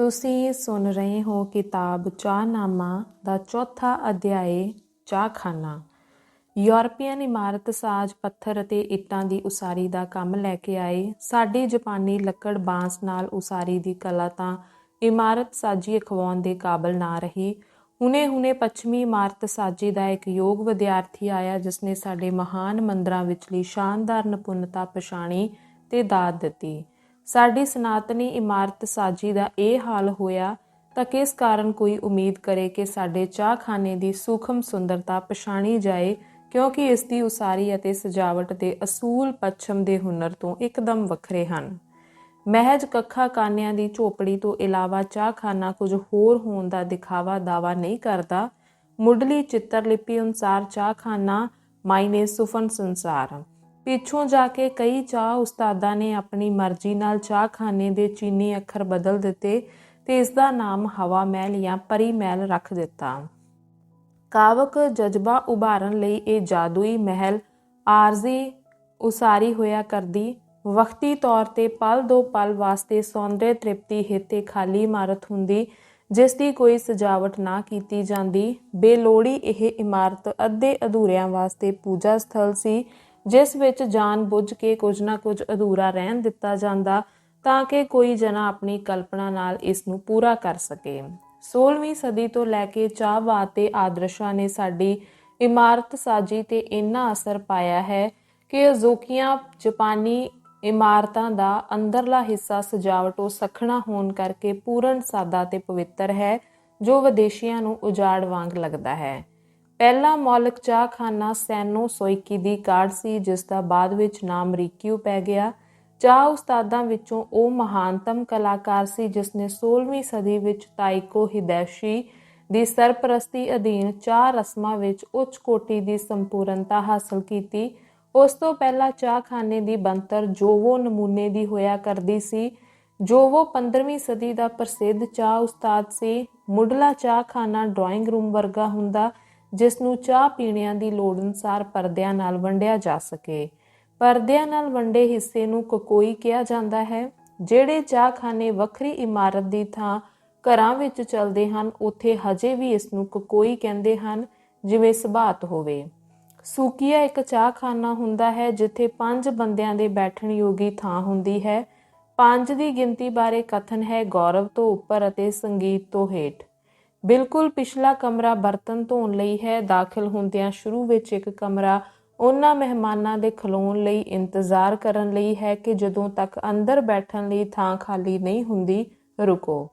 ਤੁਸੀਂ ਸੁਣ ਰਹੇ ਹੋ ਕਿਤਾਬ ਚਾਹਨਾਮਾ ਦਾ ਚੌਥਾ ਅਧਿਆਏ ਚਾਹਖਾਨਾ। ਯੂਰਪੀਅਨ ਇਮਾਰਤ, ਸਾਜ਼ ਪੱਥਰ ਅਤੇ ਇੱਟਾਂ ਦੀ ਉਸਾਰੀ ਦਾ ਕੰਮ ਲੈ ਕੇ ਆਏ। ਸਾਡੀ ਜਾਪਾਨੀ ਲੱਕੜ ਬਾਂਸ ਨਾਲ ਉਸਾਰੀ ਦੀ ਕਲਾ ਤਾਂ ਇਮਾਰਤ ਸਾਜੀ ਅਖਵਾਉਣ ਦੇ ਕਾਬਲ ਨਾ ਰਹੀ। ਹੁਣੇ ਹੁਣੇ ਪੱਛਮੀ ਇਮਾਰਤ ਸਾਜੀ ਦਾ ਇੱਕ ਯੋਗ ਵਿਦਿਆਰਥੀ ਆਇਆ ਜਿਸ ਨੇ ਸਾਡੇ ਮਹਾਨ ਮੰਦਰਾਂ ਵਿਚਲੀ ਸ਼ਾਨਦਾਰ ਨਿਪੁੰਨਤਾ ਪਛਾਣੀ ਤੇ ਦਾਤ ਦਿੱਤੀ। ਸਾਡੀ ਸਨਾਤਨੀ ਇਮਾਰਤ ਸਾਜੀ ਦਾ ਇਹ ਹਾਲ ਹੋਇਆ ਤਾਂ ਕਿਸ ਕਾਰਨ ਕੋਈ ਉਮੀਦ ਕਰੇ ਕਿ ਸਾਡੇ ਚਾਹਖਾਨੇ ਦੀ ਸੂਖਮ ਸੁੰਦਰਤਾ ਪਛਾਣੀ ਜਾਏ, ਕਿਉਂਕਿ ਇਸ ਦੀ ਉਸਾਰੀ ਅਤੇ ਸਜਾਵਟ ਦੇ ਅਸੂਲ ਪੱਛਮ ਦੇ ਹੁਨਰ ਤੋਂ ਇੱਕਦਮ ਵੱਖਰੇ ਹਨ। ਮਹਿਜ ਕੱਖਾ ਕਾਨਿਆਂ ਦੀ ਝੋਪੜੀ ਤੋਂ ਇਲਾਵਾ ਚਾਹਖਾਨਾ ਕੁਝ ਹੋਰ ਹੋਣ ਦਾ ਦਿਖਾਵਾ ਦਾਵਾ ਨਹੀਂ ਕਰਦਾ, ਮੁੱਢਲੀ ਚਿੱਤਰਲਿਪੀ ਅਨੁਸਾਰ ਚਾਹਖਾਨਾ ਮਾਇਨੇ ਸੁਫਨ ਸੰਸਾਰ। ਪਿੱਛੋਂ ਜਾ ਕੇ ਕਈ ਚਾਹ ਉਸਤਾਦਾਂ ਨੇ ਆਪਣੀ ਮਰਜ਼ੀ ਨਾਲ ਚਾਹਖਾਨੇ ਦੇ ਚੀਨੀ ਅੱਖਰ ਬਦਲ ਦਿੱਤੇ ਤੇ ਇਸ ਦਾ ਨਾਮ ਹਵਾ ਮਹਿਲ ਜਾਂ ਪਰੀ ਮਹਿਲ ਰੱਖ ਦਿੱਤਾ। ਕਾਵਕ ਜਜ਼ਬਾ ਉਭਾਰਨ ਲਈ ਇਹ ਜਾਦੂਈ ਮਹਿਲ ਆਰਜ਼ੀ ਉਸਾਰੀ ਹੋਇਆ ਕਰਦੀ। ਵਕਤੀ ਤੌਰ ਤੇ ਪਲ ਦੋ ਪਲ ਵਾਸਤੇ ਸੌਂਦਰਯ ਤ੍ਰਿਪਤੀ ਹਿੱਤੇ ਖਾਲੀ ਇਮਾਰਤ ਹੁੰਦੀ, ਜਿਸ ਦੀ ਕੋਈ ਸਜਾਵਟ ਨਾ ਕੀਤੀ ਜਾਂਦੀ। ਬੇਲੋੜੀ ਇਹ ਇਮਾਰਤ ਅੱਧੇ ਅਧੂਰਿਆਂ ਵਾਸਤੇ ਪੂਜਾ ਸਥਲ ਸੀ ਜਿਸ ਵਿੱਚ ਜਾਣ ਬੁੱਝ ਕੇ ਕੁਝ ਨਾ ਕੁਝ ਅਧੂਰਾ ਰਹਿਣ ਦਿੱਤਾ ਜਾਂਦਾ, ਤਾਂ ਕਿ ਕੋਈ ਜਨਾ ਆਪਣੀ ਕਲਪਨਾ ਨਾਲ ਇਸ ਨੂੰ ਪੂਰਾ ਕਰ ਸਕੇ। 16ਵੀਂ ਸਦੀ ਤੋਂ ਲੈ ਕੇ ਚਾਹਵਾਦ ਤੇ ਆਦਰਸ਼ਾਂ ਨੇ ਸਾਡੀ ਇਮਾਰਤ ਸਾਜੀ ਤੇ ਇੰਨਾ ਅਸਰ ਪਾਇਆ ਹੈ ਕਿ ਅਜ਼ੋਕੀਆਂ ਜਾਪਾਨੀ ਇਮਾਰਤਾਂ ਦਾ ਅੰਦਰਲਾ ਹਿੱਸਾ ਸਜਾਵਟੋਂ ਸਖਣਾ ਹੋਣ ਕਰਕੇ ਪੂਰਨ ਸਾਦਾ ਤੇ ਪਵਿੱਤਰ ਹੈ, ਜੋ ਵਿਦੇਸ਼ੀਆਂ ਨੂੰ ਉਜਾੜ ਵਾਂਗ ਲੱਗਦਾ ਹੈ। ਪਹਿਲਾ ਮੌਲਿਕ ਚਾਹਖਾਨਾ ਸੈਨੋ ਸੋਇਕੀ ਦੀ ਕਾਢ ਸੀ, ਜਿਸ ਦਾ ਬਾਅਦ ਵਿੱਚ ਨਾਮ ਰੀਕਿਊ ਪੈ ਗਿਆ। ਚਾਹ ਉਸਤਾਦਾਂ ਵਿੱਚੋਂ ਉਹ ਮਹਾਨਤਮ ਕਲਾਕਾਰ ਸੀ ਜਿਸ ਨੇ 16ਵੀਂ ਸਦੀ ਵਿੱਚ ਤਾਇਕੋ ਹਿਦੈਸ਼ੀ ਦੀ ਸਰਪ੍ਰਸਤੀ ਅਧੀਨ ਚਾਹ ਰਸਮਾਂ ਵਿੱਚ ਉੱਚ ਕੋਟੀ ਦੀ ਸੰਪੂਰਨਤਾ ਹਾਸਲ ਕੀਤੀ। ਉਸ ਤੋਂ ਪਹਿਲਾਂ ਚਾਹਖਾਨੇ ਦੀ ਬੰਤਰ ਜੋਵੋ ਨਮੂਨੇ ਦੀ ਹੋਇਆ ਕਰਦੀ ਸੀ। ਜੋਵੋ 15ਵੀਂ ਸਦੀ ਦਾ ਪ੍ਰਸਿੱਧ ਚਾਹ ਉਸਤਾਦ ਸੀ। ਮੁੱਢਲਾ ਚਾਹਖਾਨਾ ਡਰਾਇੰਗ ਰੂਮ ਵਰਗਾ ਹੁੰਦਾ ਜਿਸ ਨੂੰ ਚਾਹ ਪੀਣਿਆਂ ਦੀ ਲੋੜ ਅਨੁਸਾਰ ਪਰਦਿਆਂ ਨਾਲ ਵੰਡਿਆ ਜਾ ਸਕੇ। ਪਰਦਿਆਂ ਨਾਲ ਵੰਡੇ ਹਿੱਸੇ ਨੂੰ ਕਕੋਈ ਕਿਹਾ ਜਾਂਦਾ ਹੈ, ਜਿਹੜੇ ਚਾਹਖਾਨੇ ਵੱਖਰੀ ਇਮਾਰਤ ਦੀ ਥਾਂ ਘਰਾਂ ਵਿੱਚ ਚੱਲਦੇ ਹਨ, ਉੱਥੇ ਹਜੇ ਵੀ ਇਸ ਨੂੰ ਕਕੋਈ ਕਹਿੰਦੇ ਹਨ, ਜਿਵੇਂ ਸੁਭਾਤ ਹੋਵੇ। ਸੂਕੀਆ ਇੱਕ ਚਾਹਖਾਨਾ ਹੁੰਦਾ ਹੈ, ਜਿੱਥੇ ਪੰਜ ਬੰਦਿਆਂ ਦੇ ਬੈਠਣ ਯੋਗੀ ਥਾਂ ਹੁੰਦੀ ਹੈ। ਪੰਜ ਦੀ ਗਿਣਤੀ ਬਾਰੇ ਕਥਨ ਹੈ ਗੌਰਵ ਤੋਂ ਉੱਪਰ ਅਤੇ ਸੰਗੀਤ ਤੋਂ ਹੇਠ। ਬਿਲਕੁਲ ਪਿਛਲਾ ਕਮਰਾ ਬਰਤਨ ਧੋਣ ਲਈ ਹੈ। ਦਾਖਲ ਹੁੰਦਿਆਂ ਸ਼ੁਰੂ ਵਿੱਚ ਇੱਕ ਕਮਰਾ ਉਹਨਾਂ ਮਹਿਮਾਨਾਂ ਦੇ ਖਲੋਣ ਲਈ ਇੰਤਜ਼ਾਰ ਕਰਨ ਲਈ ਹੈ ਕਿ ਜਦੋਂ ਤੱਕ ਅੰਦਰ ਬੈਠਣ ਲਈ ਥਾਂ ਖਾਲੀ ਨਹੀਂ ਹੁੰਦੀ, ਰੁਕੋ।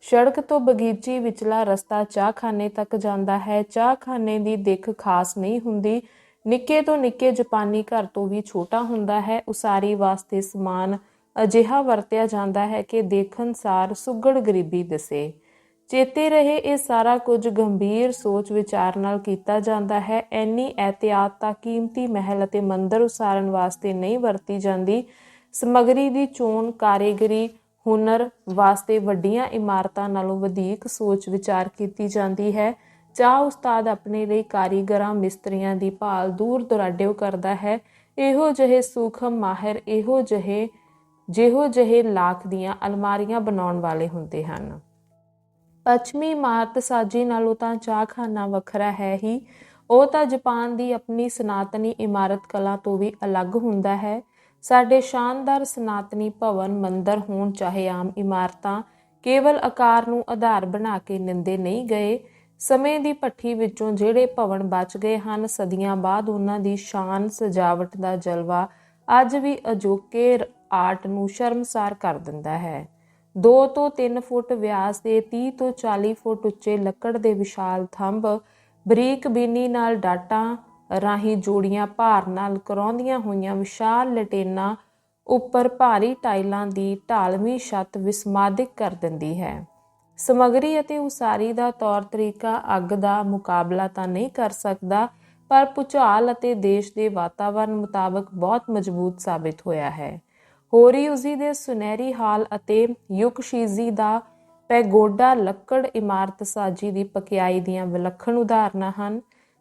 ਸੜਕ ਤੋਂ ਬਗੀਚੀ ਵਿਚਲਾ ਰਸਤਾ ਚਾਹਖਾਨੇ ਤੱਕ ਜਾਂਦਾ ਹੈ। ਚਾਹਖਾਨੇ ਦੀ ਦਿੱਖ ਖਾਸ ਨਹੀਂ ਹੁੰਦੀ। ਨਿੱਕੇ ਤੋਂ ਨਿੱਕੇ ਜਾਪਾਨੀ ਘਰ ਤੋਂ ਵੀ ਛੋਟਾ ਹੁੰਦਾ ਹੈ। ਉਸਾਰੀ ਵਾਸਤੇ ਸਮਾਨ ਅਜਿਹਾ ਵਰਤਿਆ ਜਾਂਦਾ ਹੈ ਕਿ ਦੇਖਣ ਸਾਰ ਸੁਗੜ ਗਰੀਬੀ ਦਿਸੇ। ਚੇਤੇ ਰਹੇ ਇਹ ਸਾਰਾ ਕੁਝ ਗੰਭੀਰ ਸੋਚ ਵਿਚਾਰ ਨਾਲ ਕੀਤਾ ਜਾਂਦਾ ਹੈ। ਐਨੀ ਇhtiyat ਤਾਂ ਕੀਮਤੀ ਮਹਿਲ ਅਤੇ ਮੰਦਰ ਉਸਾਰਨ ਵਾਸਤੇ ਨਹੀਂ ਵਰਤੀ ਜਾਂਦੀ। ਸਮਗਰੀ ਦੀ ਚੋਣ ਕਾਰੀਗਰੀ, ਹੁਨਰ ਵਾਸਤੇ ਵੱਡੀਆਂ ਇਮਾਰਤਾਂ ਨਾਲੋਂ ਵਧੇਕ ਸੋਚ ਵਿਚਾਰ ਕੀਤੀ ਜਾਂਦੀ ਹੈ। ਚਾਹ ਉਸਤਾਦ ਆਪਣੇ ਲਈ ਕਾਰੀਗਰਾਂ, ਮਿਸਤਰੀਆਂ ਦੀ ਭਾਲ ਦੂਰ ਦੁਰਾਡਿਓ ਕਰਦਾ ਹੈ। ਇਹੋ ਜਿਹੇ ਸੂਖਮ ਮਾਹਿਰ, ਇਹੋ ਜਿਹੇ, ਜਿਹੋ ਜਿਹੇ ਲਾਖ ਦੀਆਂ ਅਲਮਾਰੀਆਂ ਬਣਾਉਣ ਵਾਲੇ ਹੁੰਦੇ ਹਨ। ਪੱਛਮੀ ਇਮਾਰਤ ਸਾਜੀ ਨਾਲੋਂ ਤਾਂ ਚਾਹਖਾਨਾ ਵੱਖਰਾ ਹੈ ਹੀ। ਉਹ ਤਾਂ ਜਾਪਾਨ ਦੀ ਆਪਣੀ ਸਨਾਤਨੀ ਇਮਾਰਤ ਕਲਾ ਤੋਂ ਵੀ ਅਲੱਗ ਹੁੰਦਾ ਹੈ। ਸਾਡੇ ਸ਼ਾਨਦਾਰ ਸਨਾਤਨੀ ਭਵਨ, ਮੰਦਰ ਹੋਣ ਚਾਹੇ ਆਮ ਇਮਾਰਤਾਂ ਕੇਵਲ ਆਕਾਰ ਨੂੰ ਆਧਾਰ ਬਣਾ ਕੇ ਨਿੰਦੇ ਨਹੀਂ ਗਏ। ਸਮੇਂ ਦੀ ਭੱਠੀ ਵਿੱਚੋਂ ਜਿਹੜੇ ਭਵਨ ਬਚ ਗਏ ਹਨ, ਸਦੀਆਂ ਬਾਅਦ ਉਹਨਾਂ ਦੀ ਸ਼ਾਨ, ਸਜਾਵਟ ਦਾ ਜਲਵਾ ਅੱਜ ਵੀ ਅਜੋਕੇ ਆਰਟ ਨੂੰ ਸ਼ਰਮਸਾਰ ਕਰ ਦਿੰਦਾ ਹੈ। 2 ਤੋਂ 3 ਫੁੱਟ ਵਿਆਸ ਦੇ 30 ਤੋਂ 40 ਫੁੱਟ ਉੱਚੇ ਲੱਕੜ ਦੇ ਵਿਸ਼ਾਲ ਥੰਬ, ਬਰੀਕ ਬੀਨੀ ਨਾਲ ਡਾਟਾਂ ਰਾਹੀਂ ਜੋੜੀਆਂ ਭਾਰ ਨਾਲ ਕਰਾਉਂਦੀਆਂ ਹੋਈਆਂ ਵਿਸ਼ਾਲ ਲਟੇਨਾ ਉੱਪਰ ਭਾਰੀ ਟਾਈਲਾਂ ਦੀ ਢਾਲਵੀਂ ਛੱਤ ਵਿਸਮਾਦਿਕ ਕਰ ਦਿੰਦੀ ਹੈ। ਸਮਗਰੀ ਅਤੇ ਉਸਾਰੀ ਦਾ ਤੌਰ ਤਰੀਕਾ ਅੱਗ ਦਾ ਮੁਕਾਬਲਾ ਤਾਂ ਨਹੀਂ ਕਰ ਸਕਦਾ, ਪਰ ਪੁਚਾਲ ਅਤੇ ਦੇਸ਼ ਦੇ ਵਾਤਾਵਰਣ ਮੁਤਾਬਕ ਬਹੁਤ ਮਜ਼ਬੂਤ ਸਾਬਿਤ ਹੋਇਆ ਹੈ। ਹੋਰੀਉਜ਼ੀ ਦੇ ਸੁਨਹਿਰੀ ਹਾਲ ਅਤੇ ਯੁਕਸ਼ੀਜ਼ੀ ਦਾ ਪੈਗੋਡਾ ਲੱਕੜ ਇਮਾਰਤ ਸਾਜੀ ਦੀ ਪਕਿਆਈ ਦੀਆਂ ਵਿਲੱਖਣ ਉਦਾਹਰਨਾਂ ਹਨ।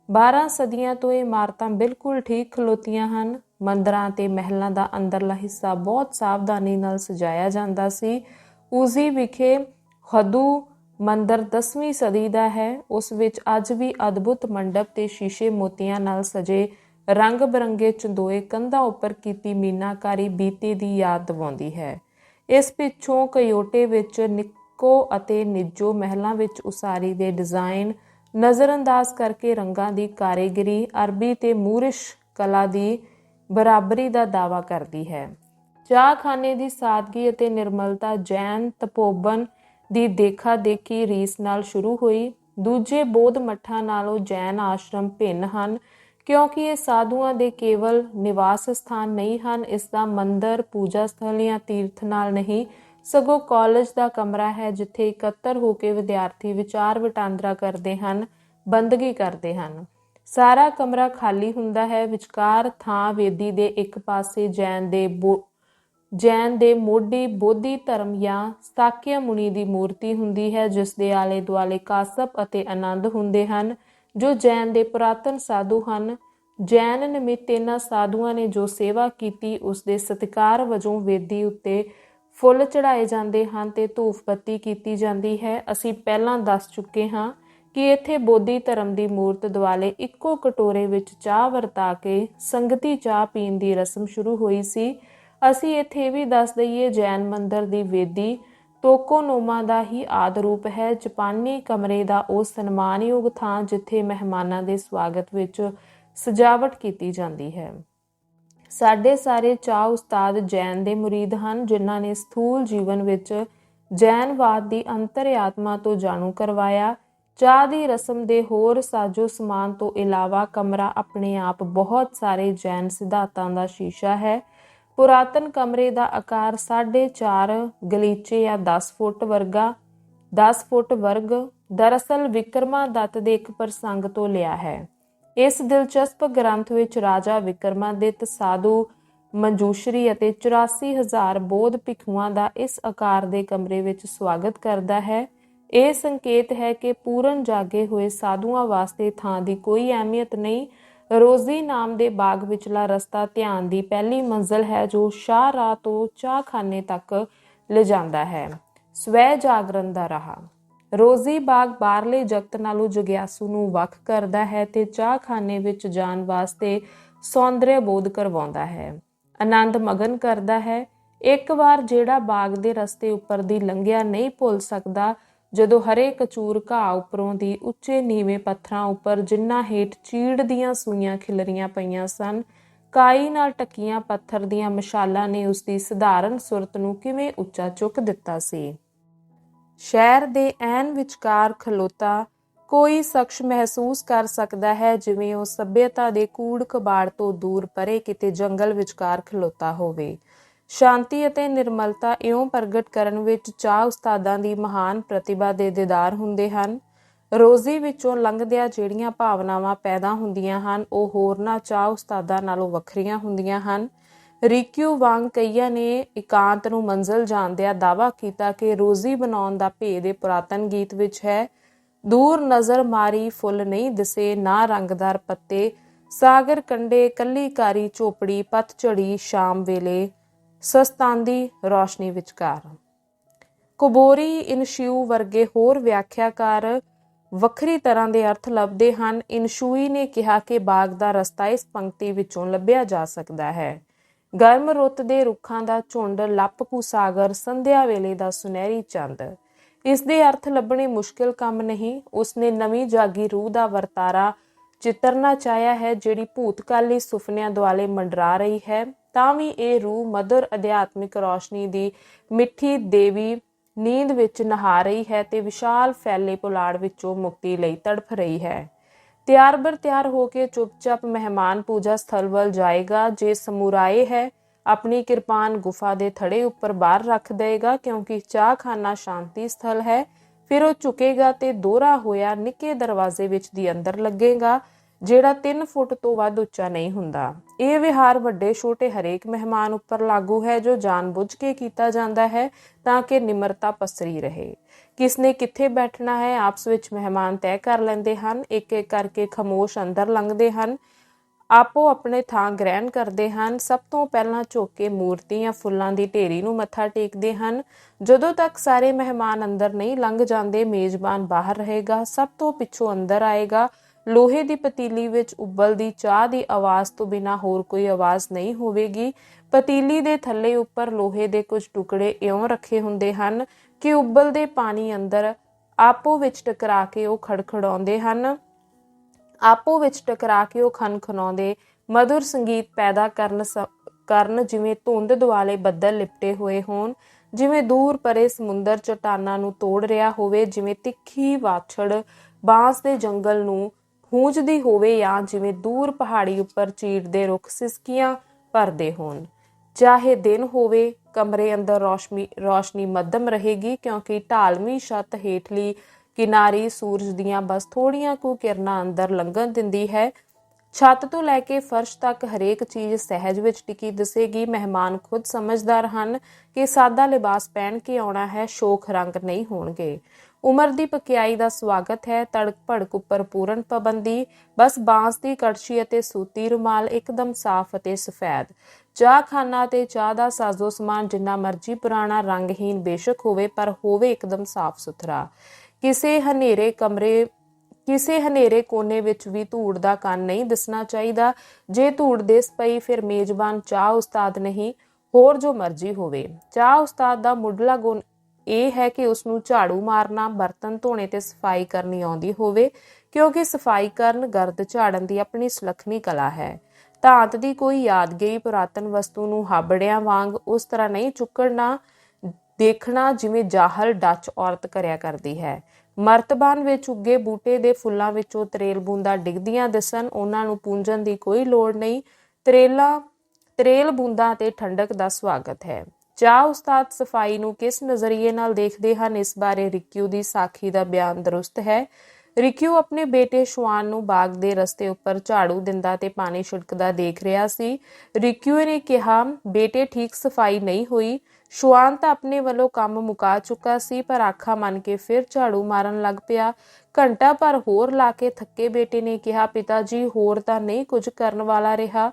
12 ਸਦੀਆਂ ਤੋਂ ਇਹ ਇਮਾਰਤਾਂ ਬਿਲਕੁਲ ਠੀਕ ਖਲੋਤੀਆਂ ਹਨ। ਮੰਦਰਾਂ ਤੇ ਮਹਿਲਾਂ ਦਾ ਅੰਦਰਲਾ ਹਿੱਸਾ ਬਹੁਤ ਸਾਵਧਾਨੀ ਨਾਲ ਸਜਾਇਆ ਜਾਂਦਾ ਸੀ। ਉਜ਼ੀ ਵਿਖੇ ਹਦੂ ਮੰਦਰ 10ਵੀਂ ਸਦੀ ਦਾ ਹੈ। ਉਸ ਵਿੱਚ ਅੱਜ ਵੀ ਅਦਭੁਤ ਮੰਡਪ ਤੇ ਸ਼ੀਸ਼ੇ ਮੋਤੀਆਂ ਨਾਲ ਸਜੇ ਰੰਗ ਬਰੰਗੇ ਚੰਦੋਏ ਕੰਧਾਂ ਉੱਪਰ ਕੀਤੀ ਮੀਨਾਕਾਰੀ ਬੀਤੇ ਦੀ ਯਾਦ ਦਿਵਾਉਂਦੀ ਹੈ। ਇਸ ਪਿੱਛੋਂ ਕਯੋਟੇ ਵਿੱਚ ਨਿੱਕੋ ਅਤੇ ਨਿੱਜੋ ਮਹਿਲਾਂ ਵਿੱਚ ਉਸਾਰੀ ਦੇ ਡਿਜ਼ਾਈਨ, ਨਜ਼ਰਅੰਦਾਜ਼ ਕਰਕੇ ਰੰਗਾਂ ਦੀ ਕਾਰੀਗਰੀ, ਅਰਬੀ ਤੇ ਮੂਰਿਸ਼ ਕਲਾ ਦੀ ਬਰਾਬਰੀ ਦਾ ਦਾਵਾ ਕਰਦੀ ਹੈ। ਚਾਹਖਾਨੇ ਦੀ ਸਾਦਗੀ ਅਤੇ ਨਿਰਮਲਤਾ ਜੈਨ ਤਪੋਬਨ ਦੀ ਦੇਖਾ ਦੇਖੀ ਰੀਸ ਨਾਲ ਸ਼ੁਰੂ ਹੋਈ। ਦੂਜੇ ਬੋਧ ਮੱਠਾਂ ਨਾਲੋਂ ਜੈਨ ਆਸ਼ਰਮ ਭਿੰਨ ਹਨ। ਕਿਉਂਕਿ ਇਹ ਸਾਧੂਆਂ ਦੇ ਕੇਵਲ ਨਿਵਾਸ ਸਥਾਨ ਨਹੀਂ ਹਨ, ਇਸ ਦਾ ਮੰਦਰ, ਪੂਜਾ ਸਥਲ ਜਾਂ ਤੀਰਥ ਨਾਲ ਨਹੀਂ, ਸਗੋਂ ਕਾਲਜ ਦਾ ਕਮਰਾ ਹੈ ਜਿੱਥੇ ਇਕੱਤਰ ਹੋ ਕੇ ਵਿਦਿਆਰਥੀ ਵਿਚਾਰ ਵਟਾਂਦਰਾ ਕਰਦੇ ਹਨ, ਬੰਦਗੀ ਕਰਦੇ ਹਨ। ਸਾਰਾ ਕਮਰਾ ਖਾਲੀ ਹੁੰਦਾ ਹੈ, ਵਿਚਕਾਰ ਥਾਂ ਵੇਦੀ ਦੇ ਇੱਕ ਪਾਸੇ ਜੈਨ ਦੇ ਜੈਨ ਦੇ ਮੋਢੀ ਬੋਧੀ ਧਰਮ ਜਾਂ ਸਤਾਕਿਆ ਮੁਨੀ ਦੀ ਮੂਰਤੀ ਹੁੰਦੀ ਹੈ, ਜਿਸ ਦੇ ਆਲੇ ਦੁਆਲੇ ਕਾਸਪ ਅਤੇ ਆਨੰਦ ਹੁੰਦੇ ਹਨ। ਜੋ ਜੈਨ ਦੇ ਪੁਰਾਤਨ ਸਾਧੂ ਹਨ, ਜੈਨ ਨਿਮਿਤ ਇਹਨਾਂ ਸਾਧੂਆਂ ਨੇ ਜੋ ਸੇਵਾ ਕੀਤੀ, ਉਸ ਦੇ ਸਤਿਕਾਰ ਵਜੋਂ ਵੇਦੀ ਉੱਤੇ ਫੁੱਲ ਚੜਾਏ ਜਾਂਦੇ ਹਨ ਤੇ ਧੂਫ ਬੱਤੀ ਕੀਤੀ ਜਾਂਦੀ ਹੈ। ਅਸੀਂ ਪਹਿਲਾਂ ਦੱਸ ਚੁੱਕੇ ਹਾਂ ਕਿ ਇੱਥੇ ਬੋਧੀ ਧਰਮ ਦੀ ਮੂਰਤ ਦੁਆਲੇ ਇੱਕੋ ਕਟੋਰੇ ਵਿੱਚ ਚਾਹ ਵਰਤਾ ਕੇ ਸੰਗਤੀ ਚਾਹ ਪੀਣ ਦੀ ਰਸਮ ਸ਼ੁਰੂ ਹੋਈ ਸੀ। ਅਸੀਂ ਇੱਥੇ ਵੀ ਦੱਸ ਦਈਏ, ਜੈਨ ਮੰਦਰ ਦੀ ਵੇਦੀ ਤੋਕੋਨੋਮਾ ਦਾ ਹੀ ਆਦ ਰੂਪ ਹੈ। ਜਾਪਾਨੀ ਕਮਰੇ ਦਾ ਉਹ ਸਨਮਾਨਯੋਗ ਥਾਂ ਜਿੱਥੇ ਮਹਿਮਾਨਾਂ ਦੇ ਸਵਾਗਤ ਵਿੱਚ ਸਜਾਵਟ ਕੀਤੀ ਜਾਂਦੀ ਹੈ। ਸਾਡੇ ਸਾਰੇ ਚਾਹ ਉਸਤਾਦ ਜੈਨ ਦੇ ਮੁਰੀਦ ਹਨ, ਜਿਨ੍ਹਾਂ ਨੇ ਸਥੂਲ ਜੀਵਨ ਵਿੱਚ ਜੈਨਵਾਦ ਦੀ ਅੰਤਰਆਤਮਾ ਤੋਂ ਜਾਣੂ ਕਰਵਾਇਆ। ਚਾਹ ਦੀ ਰਸਮ ਦੇ ਹੋਰ ਸਾਜੋ ਸਮਾਨ ਤੋਂ ਇਲਾਵਾ ਕਮਰਾ ਆਪਣੇ ਆਪ ਬਹੁਤ ਸਾਰੇ ਜੈਨ ਸਿਧਾਂਤਾਂ ਦਾ ਸ਼ੀਸ਼ਾ ਹੈ। ਪੁਰਾਤਨ ਕਮਰੇ ਦਾ ਆਕਾਰ 4.5 ਗਲੀਚੇ ਜਾਂ 10 ਫੁੱਟ ਵਰਗਾ 10 ਫੁੱਟ ਵਰਗ ਦਰਅਸਲ ਵਿਕਰਮਾ ਦੱਤ ਦੇ ਇੱਕ ਪ੍ਰਸੰਗ ਤੋਂ ਲਿਆ ਹੈ। ਇਸ ਦਿਲਚਸਪ ਗ੍ਰੰਥ ਵਿੱਚ ਰਾਜਾ ਵਿਕਰਮਾਦਿੱਤ ਸਾਧੂ ਮੰਜੂਸ਼ਰੀ ਅਤੇ 84000 ਬੋਧ ਭਿਖੂਆਂ ਦਾ ਇਸ ਆਕਾਰ ਦੇ ਕਮਰੇ ਵਿੱਚ ਸਵਾਗਤ ਕਰਦਾ ਹੈ। ਇਹ ਸੰਕੇਤ ਹੈ ਕਿ ਪੂਰਨ ਜਾਗੇ ਹੋਏ ਸਾਧੂਆਂ ਵਾਸਤੇ ਥਾਂ ਦੀ ਕੋਈ ਅਹਿਮੀਅਤ ਨਹੀਂ ਰੋਜ਼ੀ ਨਾਮ ਦੇ ਬਾਗ ਵਿਚਲਾ ਰਸਤਾ ਧਿਆਨ ਦੀ ਪਹਿਲੀ ਮੰਜ਼ਲ ਹੈ ਜੋ ਸ਼ਾਹ ਰਾਹ ਤੋਂ ਚਾਹਖਾਨੇ ਤੱਕ ਲਿਜਾਂਦਾ ਹੈ। ਸਵੈ ਜਾਗਰਣ ਦਾ ਰਾਹ। ਰੋਜ਼ੀ ਬਾਗ ਬਾਹਰਲੇ ਜਗਤ ਨਾਲੋਂ ਜਗਿਆਸੂ ਨੂੰ ਵੱਖ ਕਰਦਾ ਹੈ ਤੇ ਚਾਹਖਾਨੇ ਵਿੱਚ ਜਾਣ ਵਾਸਤੇ ਸੌਂਦਰਯ ਬੋਧ ਕਰਵਾਉਂਦਾ ਹੈ। ਆਨੰਦ ਮਗਨ ਕਰਦਾ ਹੈ। ਇੱਕ ਵਾਰ ਜਿਹੜਾ ਬਾਗ ਦੇ ਰਸਤੇ ਉੱਪਰ ਦੀ ਲੰਘਿਆ ਨਹੀਂ ਭੁੱਲ ਸਕਦਾ ਜਦੋਂ ਹਰੇ ਕਚੂਰ ਘਾਹ ਉੱਪਰੋਂ ਦੀ ਉੱਚੇ ਨੀਵੇਂ ਪੱਥਰਾਂ ਉੱਪਰ ਜਿੰਨਾ ਹੇਠ ਚੀੜ ਦੀਆਂ ਸੂਈਆਂ ਖਿਲਰੀਆਂ ਪਈਆਂ ਸਨ, ਕਾਈ ਨਾਲ ਟਕੀਆਂ ਪੱਥਰ ਦੀਆਂ ਮਸ਼ਾਲਾਂ ਨੇ ਉਸ ਦੀ ਸਧਾਰਨ ਸੁਰਤ ਨੂੰ ਕਿਵੇਂ ਉੱਚਾ ਚੁੱਕ ਦਿੱਤਾ ਸੀ? ਸ਼ਹਿਰ ਦੇ ਐਨ ਵਿਚਕਾਰ ਖਲੋਤਾ ਕੋਈ ਸ਼ਖਸ ਮਹਿਸੂਸ ਕਰ ਸਕਦਾ ਹੈ ਜਿਵੇਂ ਉਹ ਸਭਿਅਤਾ ਦੇ ਕੂੜ ਕਬਾੜ ਤੋਂ ਦੂਰ ਪਰੇ ਕਿਤੇ ਜੰਗਲ ਵਿਚਕਾਰ ਖਲੋਤਾ ਹੋਵੇ। ਸ਼ਾਂਤੀ ਅਤੇ ਨਿਰਮਲਤਾ ਇਉਂ ਪ੍ਰਗਟ ਕਰਨ ਵਿੱਚ ਚਾਹ ਉਸਤਾਦਾਂ ਦੀ ਮਹਾਨ ਪ੍ਰਤਿਭਾ ਦੇ ਦੀਦਾਰ ਹੁੰਦੇ ਹਨ। ਰੋਜ਼ੀ ਵਿੱਚੋਂ ਲੰਘਦਿਆਂ ਜਿਹੜੀਆਂ ਭਾਵਨਾਵਾਂ ਪੈਦਾ ਹੁੰਦੀਆਂ ਹਨ, ਉਹ ਹੋਰਨਾਂ ਚਾਹ ਉਸਤਾਦਾਂ ਨਾਲੋਂ ਵੱਖਰੀਆਂ ਹੁੰਦੀਆਂ ਹਨ। ਰਿਕਿਊ ਵਾਂਗ ਕਈਆਂ ਨੇ ਇਕਾਂਤ ਨੂੰ ਮੰਜ਼ਲ ਜਾਣਦਿਆਂ ਦਾਵਾ ਕੀਤਾ ਕਿ ਰੋਜ਼ੀ ਬਣਾਉਣ ਦਾ ਭੇਦ ਇਹ ਪੁਰਾਤਨ ਗੀਤ ਵਿੱਚ ਹੈ। ਦੂਰ ਨਜ਼ਰ ਮਾਰੀ ਫੁੱਲ ਨਹੀਂ ਦਿਸੇ, ਨਾ ਰੰਗਦਾਰ ਪੱਤੇ, ਸਾਗਰ ਕੰਡੇ ਕੱਲੀ ਕਾਰੀ ਝੋਪੜੀ, ਪਤਝੜੀ ਸ਼ਾਮ ਵੇਲੇ। ਸਸਤਾਂਦੀ ਰੋਸ਼ਨੀ ਵਿਚਕਾਰ। ਕੁਬੋਰੀ ਇਨਸ਼ੂ ਵਰਗੇ ਹੋਰ ਵਿਆਖਿਆਕਾਰ ਵੱਖਰੀ ਤਰ੍ਹਾਂ ਦੇ ਅਰਥ ਲੱਭਦੇ ਹਨ। ਇਨਸ਼ੂਈ ਨੇ ਕਿਹਾ ਕਿ ਬਾਗ ਦਾ ਰਸਤਾ ਇਸ ਪੰਕਤੀ ਵਿੱਚੋਂ ਲੱਭਿਆ ਜਾ ਸਕਦਾ ਹੈ। ਗਰਮ ਰੁੱਤ ਦੇ ਰੁੱਖਾਂ ਦਾ ਝੁੰਡ ਲੱਪਕੂ ਸਾਗਰ ਸੰਧਿਆ ਵੇਲੇ ਦਾ ਸੁਨਹਿਰੀ ਚੰਦ। ਇਸ ਦੇ ਅਰਥ ਲੱਭਣੇ ਮੁਸ਼ਕਿਲ ਕੰਮ ਨਹੀਂ। ਉਸਨੇ ਨਵੀਂ ਜਾਗੀ ਰੂਹ ਦਾ ਵਰਤਾਰਾ ਚਿੱਤਰਨਾ ਚਾਹਿਆ ਹੈ, ਜਿਹੜੀ ਭੂਤਕਾਲੀ ਸੁਪਨਿਆਂ ਦੁਆਲੇ ਮੰਡਰਾ ਰਹੀ ਹੈ। ਤਾਂ ਵੀ ਇਹ ਰੂਹ ਮਦਰ ਅਧਿਆਤਮਿਕ ਰੋਸ਼ਨੀ ਦੀ ਮਿੱਠੀ ਦੇਵੀ ਨੀਂਦ ਵਿੱਚ ਨਹਾ ਰਹੀ ਹੈ ਤੇ ਵਿਸ਼ਾਲ ਫੈਲੇ ਪੁਲਾੜ ਵਿੱਚੋਂ ਮੁਕਤੀ ਲਈ ਤੜਫ ਰਹੀ ਹੈ। ਤਿਆਰ ਬਰ ਤਿਆਰ ਹੋ ਕੇ ਚੁੱਪਚਾਪ ਮਹਿਮਾਨ ਪੂਜਾ ਸਥਲ ਵੱਲ ਜਾਏਗਾ। ਜੇ ਸਮੁਰਾਏ ਹੈ, ਆਪਣੀ ਕਿਰਪਾਨ ਗੁਫਾ ਦੇ ਥੜੇ ਉੱਪਰ ਬਾਹਰ ਰੱਖ ਦੇਗਾ ਕਿਉਂਕਿ ਚਾਹਖਾਨਾ ਸ਼ਾਂਤੀ ਸਥਲ ਹੈ। ਫਿਰ ਉਹ ਝੁਕੇਗਾ ਤੇ ਦੋਹਰਾ ਹੋਇਆ ਨਿੱਕੇ ਦਰਵਾਜ਼ੇ ਵਿੱਚ ਦੀ ਅੰਦਰ ਲੱਗੇਗਾ। ਜਿਹੜਾ 3 ਫੁੱਟ ਤੋਂ ਵੱਧ ਉੱਚਾ ਨਹੀਂ ਹੁੰਦਾ। ਇਹ ਵਿਹਾਰ ਵੱਡੇ, ਛੋਟੇ ਹਰੇਕ ਮਹਿਮਾਨ ਉੱਪਰ ਲਾਗੂ ਹੈ, ਜੋ ਜਾਣਬੁੱਝ ਕੇ ਕੀਤਾ ਜਾਂਦਾ ਹੈ ਤਾਂ ਕਿ ਨਿਮਰਤਾ ਪਸਰੀ ਰਹੇ। ਕਿਸ ਕਿੱਥੇ ਬੈਠਣਾ ਹੈ, ਆਪਸ ਵਿੱਚ ਮਹਿਮਾਨ ਤੈਅ ਕਰ ਲੈਂਦੇ ਹਨ ਇੱਕ ਇੱਕ ਕਰਕੇ ਖਮੋਸ਼ ਅੰਦਰ ਲੰਘਦੇ ਹਨ। ਆਪੋ ਆਪਣੇ ਥਾਂ ਗ੍ਰਹਿਣ ਕਰਦੇ ਹਨ। ਸਭ ਤੋਂ ਪਹਿਲਾਂ ਝੁੱਕ ਕੇ ਮੂਰਤੀ ਜਾਂ ਫੁੱਲਾਂ ਦੀ ਢੇਰੀ ਨੂੰ ਮੱਥਾ ਟੇਕਦੇ ਹਨ। ਜਦੋਂ ਤੱਕ ਸਾਰੇ ਮਹਿਮਾਨ ਅੰਦਰ ਨਹੀਂ ਲੰਘ ਜਾਂਦੇ, ਮੇਜ਼ਬਾਨ ਬਾਹਰ ਰਹੇਗਾ, ਸਭ ਤੋਂ ਪਿੱਛੋਂ ਅੰਦਰ ਆਏਗਾ। ਲੋਹੇ ਦੀ ਪਤੀਲੀ ਵਿੱਚ ਉਬਲਦੀ ਚਾਹ ਦੀ ਆਵਾਜ਼ ਤੋਂ ਬਿਨਾ ਹੋਰ ਕੋਈ ਆਵਾਜ਼ ਨਹੀਂ ਹੋਵੇਗੀ। ਪਤੀਲੀ ਦੇ ਥੱਲੇ ਉੱਪਰ ਲੋਹੇ ਦੇ ਕੁਝ ਟੁਕੜੇ ਇਉਂ ਰੱਖੇ ਹੁੰਦੇ ਹਨ ਕਿ ਉਬਲਦੇ ਪਾਣੀ ਅੰਦਰ ਆਪੋ ਵਿੱਚ ਟਕਰਾ ਕੇ ਉਹ ਖੜਖੜਾਉਂਦੇ ਹਨ। ਆਪੋ ਵਿੱਚ ਟਕਰਾ ਕੇ ਉਹ ਖਨਖਨਾਉਂਦੇ ਮధుਰ ਸੰਗੀਤ ਪੈਦਾ ਕਰਨ ਸ- ਕਰਨ ਜਿਵੇਂ ਧੁੰਦ ਦੁਆਲੇ ਬੱਦਲ ਲਿਪਟੇ ਹੋਏ ਹੋਣ, ਜਿਵੇਂ ਦੂਰ ਪਰੇ ਸਮੁੰਦਰ ਚਟਾਨਾਂ ਨੂੰ ਤੋੜ ਰਿਹਾ ਹੋਵੇ, ਜਿਵੇਂ ਤਿੱਖੀ ਵਾਛੜ ਬਾਂਸ ਦੇ ਜੰਗਲ ਨੂੰ ਹੂੰਜਦੀ ਹੋਵੇ ਜਾਂ ਜਿਵੇਂ ਦੂਰ ਪਹਾੜੀ ਉੱਪਰ ਚੀੜਦੇ ਰੁੱਖ ਸਿਸਕੀਆਂ ਭਰਦੇ ਹੋਣ। ਚਾਹੇ ਦਿਨ ਹੋਵੇ, ਕਮਰੇ ਅੰਦਰ ਰੋਸ਼ਨੀ ਰੋਸ਼ਨੀ ਮੱਧਮ ਰਹੇਗੀ ਕਿਉਂਕਿ ਢਾਲਵੀਂ ਛੱਤ ਹੇਠਲੀ ਕਿਨਾਰੀ ਸੂਰਜ ਦੀਆਂ ਬਸ ਥੋੜੀਆਂ ਕੁ ਕਿਰਨਾਂ ਅੰਦਰ ਲੰਘਣ ਦਿੰਦੀ ਹੈ। ਛੱਤ ਤੋਂ ਲੈ ਕੇ ਫਰਸ਼ ਤੱਕ ਹਰੇਕ ਚੀਜ਼ ਸਹਿਜ ਵਿੱਚ ਟਿਕੀ ਦਿਸੇਗੀ। ਮਹਿਮਾਨ ਖੁਦ ਸਮਝਦਾਰ ਹਨ ਕਿ ਸਾਦਾ ਲਿਬਾਸ ਪਹਿਨ ਕੇ ਆਉਣਾ ਹੈ ਸ਼ੋਖ ਰੰਗ ਨਹੀਂ ਹੋਣਗੇ। ਉਮਰ ਦੀ ਪਕਿਆਈ ਦਾ ਸਵਾਗਤ ਹੈ। ਤੜਕ ਭੜਕ ਉੱਪਰ ਪੂਰਨ ਪਾਬੰਦੀ, ਬਸ ਬਾਂਸ ਦੀ ਕੜਛੀ ਅਤੇ ਸੂਤੀ ਰੁਮਾਲ ਇੱਕਦਮ ਸਾਫ਼ ਅਤੇ ਸਫੈਦ। ਚਾਹ ਖਾਨਾ ਤੇ ਚਾਹ ਦਾ ਸਾਜ਼ੋ ਸਮਾਨ ਜਿੰਨਾ ਮਰਜ਼ੀ ਪੁਰਾਣਾ ਰੰਗਹੀਨ ਬੇਸ਼ੱਕ ਹੋਵੇ, ਪਰ ਹੋਵੇ ਇੱਕਦਮ ਸਾਫ਼ ਸੁਥਰਾ। ਕਿਸੇ ਹਨੇਰੇ ਕਮਰੇ, ਕਿਸੇ ਹਨੇਰੇ ਕੋਨੇ ਵਿੱਚ ਵੀ ਧੂੜ ਦਾ ਕੰਨ ਨਹੀਂ ਦਿਸਣਾ ਚਾਹੀਦਾ। ਜੇ ਧੂੜ ਦਿਸ ਪਈ, ਫਿਰ ਮੇਜ਼ਬਾਨ ਚਾਹ ਉਸਤਾਦ ਨਹੀਂ, ਹੋਰ ਜੋ ਮਰਜ਼ੀ ਹੋਵੇ। ਚਾਹ ਉਸਤਾਦ ਦਾ ਮੁੱਢਲਾ ਗੁਣ ਇਹ ਹੈ ਕਿ ਉਸ ਨੂੰ ਝਾੜੂ ਮਾਰਨਾ, ਬਰਤਨ ਧੋਣੇ ਤੇ ਸਫ਼ਾਈ ਕਰਨੀ ਆਉਂਦੀ ਹੋਵੇ, ਕਿਉਂਕਿ ਸਫ਼ਾਈ ਕਰਨ ਗਰਦ ਝਾੜਨ ਦੀ ਆਪਣੀ ਸੁਲੱਖਣੀ ਕਲਾ ਹੈ। ਧਾਤ ਦੀ ਕੋਈ ਯਾਦਗਾਰੀ ਪੁਰਾਤਨ ਵਸਤੂ ਨੂੰ ਹਾਬੜਿਆਂ ਵਾਂਗ ਉਸ ਤਰ੍ਹਾਂ ਨਹੀਂ ਚੁੱਕਣਾ, ਦੇਖਣਾ ਜਿਵੇਂ ਜਾਹਲ ਡੱਚ ਔਰਤ ਕਰਿਆ ਕਰਦੀ ਹੈ। ਮਰਤਬਾਨ ਵਿੱਚ ਉੱਗੇ ਬੂਟੇ ਦੇ ਫੁੱਲਾਂ ਵਿੱਚੋਂ ਤਰੇਲ ਬੂੰਦਾਂ ਡਿੱਗਦੀਆਂ ਦਿਸਣ, ਉਹਨਾਂ ਨੂੰ ਪੂੰਝਣ ਦੀ ਕੋਈ ਲੋੜ ਨਹੀਂ। ਤਰੇਲਾ, ਤਰੇਲ ਬੂੰਦਾਂ ਤੇ ਠੰਡਕ ਦਾ ਸਵਾਗਤ ਹੈ। ਚਾਹ ਉਸਤਾਦ ਸਫ਼ਾਈ ਨੂੰ ਕਿਸ ਨਜ਼ਰੀਏ ਨਾਲ ਦੇਖਦੇ ਹਨ, ਇਸ ਬਾਰੇ ਰਿਕਿਊ ਦੀ ਸਾਖੀ ਦਾ ਬਿਆਨ ਦਰੁਸਤ ਹੈ। ਰਿਕਿਊ ਆਪਣੇ ਬੇਟੇ ਸ਼ਵਾਨ ਨੂੰ ਬਾਗ ਦੇ ਰਸਤੇ ਉੱਪਰ ਝਾੜੂ ਦਿੰਦਾ ਤੇ ਪਾਣੀ ਛਿੜਕਦਾ ਦੇਖ ਰਿਹਾ ਸੀ। ਰਿਕਿਊ ਨੇ ਕਿਹਾ, ਬੇਟੇ ਠੀਕ ਸਫ਼ਾਈ ਨਹੀਂ ਹੋਈ। ਸ਼ਵਾਨ ਤਾਂ ਆਪਣੇ ਵੱਲੋਂ ਕੰਮ ਮੁਕਾ ਚੁੱਕਾ ਸੀ, ਪਰ ਆਖਾ ਮੰਨ ਕੇ ਫਿਰ ਝਾੜੂ ਮਾਰਨ ਲੱਗ ਪਿਆ। ਘੰਟਾ ਭਰ ਹੋਰ ਲਾ ਕੇ ਥੱਕੇ ਬੇਟੇ ਨੇ ਕਿਹਾ, ਪਿਤਾ ਜੀ, ਹੋਰ ਤਾਂ ਨਹੀਂ ਕੁਝ ਕਰਨ ਵਾਲਾ ਰਿਹਾ।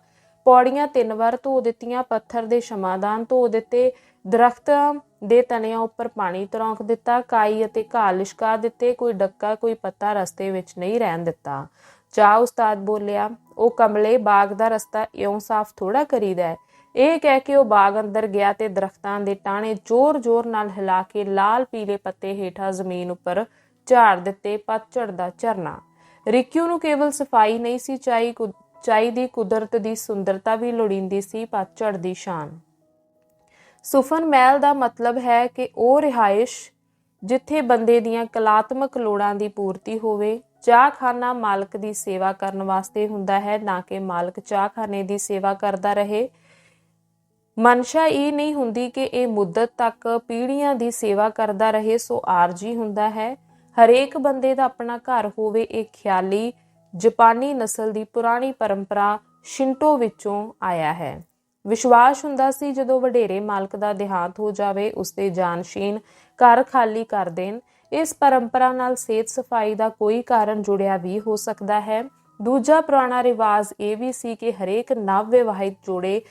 ਪੌੜੀਆਂ ਤਿੰਨ ਵਾਰ ਧੋ ਦਿੱਤੀਆਂ, ਪੱਥਰ ਦੇ ਸ਼ਮਾਦਾਨ ਧੋ ਦਿੱਤੇ, ਦਰਖਤਾਂ ਦੇ ਤਣਿਆਂ ਉੱਪਰ ਪਾਣੀ ਤਰੌਂਕ ਦਿੱਤਾ, ਕਾਈ ਅਤੇ ਘਾਹ ਲਿਸ਼ਕਾ ਦਿੱਤੇ, ਕੋਈ ਡੱਕਾ, ਕੋਈ ਪੱਤਾ ਰਸਤੇ ਵਿੱਚ ਨਹੀਂ ਰਹਿਣ ਦਿੱਤਾ। ਚਾਹ ਉਸਤਾਦ ਬੋਲਿਆ, ਉਹ ਕਮਲੇ, ਬਾਗ ਦਾ ਰਸਤਾ ਇਉਂ ਸਾਫ਼ ਥੋੜਾ ਕਰੀਦਾ ਹੈ। ਇਹ ਕਹਿ ਕੇ ਉਹ ਬਾਗ ਅੰਦਰ ਗਿਆ ਤੇ ਦਰਖਤਾਂ ਦੇ ਟਾਣੇ ਜ਼ੋਰ-ਜ਼ੋਰ ਨਾਲ ਹਿਲਾ ਕੇ ਲਾਲ ਪੀਲੇ ਪੱਤੇ ਹੇਠਾਂ ਜ਼ਮੀਨ ਉੱਪਰ ਝਾੜ ਦਿੱਤੇ, ਪਤਝੜ ਦਾ ਝਰਨਾ। ਰਿਕਿਊ ਨੂੰ ਕੇਵਲ ਸਫ਼ਾਈ ਨਹੀਂ ਸੀ ਚਾਹੀ ਕੁ- ਚਾਹੀਦੀ ਕੁਦਰਤ ਦੀ ਸੁੰਦਰਤਾ ਵੀ ਲੋੜੀਂਦੀ ਸੀ ਪਤਝੜ ਦੀ ਸ਼ਾਨ। ਸੁਫਨ ਮਹਿਲ ਦਾ ਮਤਲਬ ਹੈ ਕਿ ਉਹ ਰਿਹਾਇਸ਼ ਜਿੱਥੇ ਬੰਦੇ ਦੀਆਂ ਕਲਾਤਮਕ ਲੋੜਾਂ ਦੀ ਪੂਰਤੀ ਹੋਵੇ। ਚਾਹਖਾਨਾ ਮਾਲਕ ਦੀ ਸੇਵਾ ਕਰਨ ਵਾਸਤੇ ਹੁੰਦਾ ਹੈ, ਨਾ ਕਿ ਮਾਲਕ ਚਾਹਖਾਨੇ ਦੀ ਸੇਵਾ ਕਰਦਾ ਰਹੇ। ਮਨਸ਼ਾ ਇਹ ਨਹੀਂ ਹੁੰਦੀ ਕਿ ਇਹ ਮੁੱਦਤ ਤੱਕ ਪੀੜ੍ਹੀਆਂ ਦੀ ਸੇਵਾ ਕਰਦਾ ਰਹੇ, ਸੋ ਆਰਜੀ ਹੁੰਦਾ ਹੈ। ਹਰੇਕ ਬੰਦੇ ਦਾ ਆਪਣਾ ਘਰ ਹੋਵੇ, ਇਹ ਖਿਆਲੀ ਜਾਪਾਨੀ ਨਸਲ ਦੀ ਪੁਰਾਣੀ ਪਰੰਪਰਾ ਸ਼ਿੰਟੋ ਵਿੱਚੋਂ ਆਇਆ ਹੈ। ਵਿਸ਼ਵਾਸ ਹੁੰਦਾ ਸੀ ਜਦੋਂ ਵਡੇਰੇ ਮਾਲਕ ਦਾ ਦੇਹਾਂਤ ਹੋ ਜਾਵੇ, ਉਸਦੇ ਜਾਨਸ਼ੀਨ ਘਰ ਖਾਲੀ ਕਰ ਦੇਣ। ਇਸ ਪਰੰਪਰਾ ਨਾਲ ਸਿਹਤ ਸਫ਼ਾਈ ਦਾ ਕੋਈ ਕਾਰਨ ਜੁੜਿਆ ਵੀ ਹੋ ਸਕਦਾ ਹੈ। ਦੂਜਾ ਪੁਰਾਣਾ ਰਿਵਾਜ ਇਹ ਵੀ ਸੀ ਕਿ ਹਰੇਕ ਨਵ ਵਿਵਾਹਿਤ ਜੋੜੇ